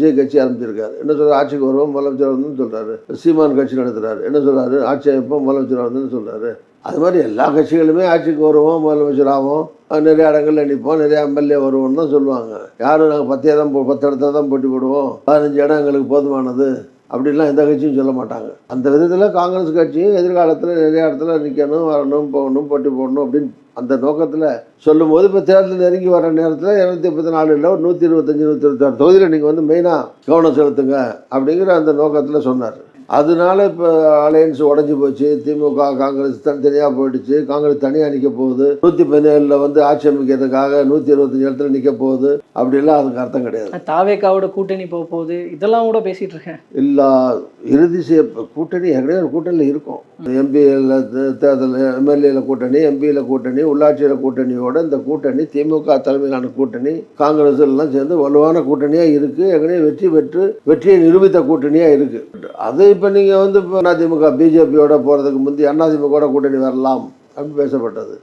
விஜய் கட்சி ஆரம்பிச்சிருக்காரு. என்ன சொல்றாரு? ஆட்சிக்கு வருவோம் முதலமைச்சர் வந்து சொல்றாரு. சீமான் கட்சி நடத்துறாரு. என்ன சொல்றாரு? ஆட்சி அமைப்போம் முதலமைச்சர் வந்துன்னு சொல்றாரு. அது மாதிரி எல்லா கட்சிகளுமே ஆட்சிக்கு வருவோம் முதலமைச்சர் ஆகும் நிறைய இடங்கள்ல நிற்போம் நிறைய எம்எல்ஏ வருவோம்னு தான் சொல்லுவாங்க. யாரும் நாங்கள் பத்தே தான் போ- பத்து இடத்துல தான் போட்டி போடுவோம். பதினஞ்சு இடம் எங்களுக்கு போதுமானது. அப்படிலாம் எந்த கட்சியும் சொல்ல மாட்டாங்க. அந்த விதத்தில் காங்கிரஸ் கட்சியும் எதிர்காலத்தில் நிறைய இடத்துல நிற்கணும் வரணும் போகணும் போட்டி போடணும் அப்படின்னு அந்த நோக்கத்தில் சொல்லும்போது இப்போ தேர்தல் நெருங்கி வர நேரத்தில் இரநூத்தி முப்பத்தி நாலு இல்லை ஒரு நூற்றி இருபத்தஞ்சி நூற்றி இருபத்தாறு தொகுதியில் நீங்கள் வந்து மெயினாக கவனம் செலுத்துங்க அப்படிங்கிற அந்த நோக்கத்தில் சொன்னார். அதனால இப்போ அலையன்ஸ் உடஞ்சி போச்சு. திமுக காங்கிரஸ் தனித்தனியாக போயிடுச்சு. காங்கிரஸ் தனியாக நிற்க போகுது. நூற்றி பதினேழில் வந்து ஆட்சி அமைக்கிறதுக்காக நூற்றி இருபத்தஞ்சி இடத்துல நிற்க போகுது. அப்படிலாம் அதுக்கு அர்த்தம் கிடையாது. தாவேக்காவோட கூட்டணி போக போகுது. இதெல்லாம் கூட பேசிட்டு இருக்கேன். எல்லா இறுதி செய்ய கூட்டணி ஏற்கனவே ஒரு கூட்டணியில் இருக்கும். எம்பியில் தேர்தல் எம்எல்ஏல கூட்டணி எம்பியில் கூட்டணி உள்ளாட்சியில் கூட்டணியோட இந்த கூட்டணி திமுக தலைமையிலான கூட்டணி காங்கிரஸ் எல்லாம் சேர்ந்து வலுவான கூட்டணியாக இருக்குது ஏற்கனவே வெற்றி பெற்று வெற்றியை நிரூபித்த கூட்டணியாக இருக்குது அது இப்போ நீங்கள் வந்து இப்போ அதிமுக பிஜேபியோட போகிறதுக்கு முந்தி அதிமுக கூட்டணி வரலாம் அப்படின்னு பேசப்பட்டது.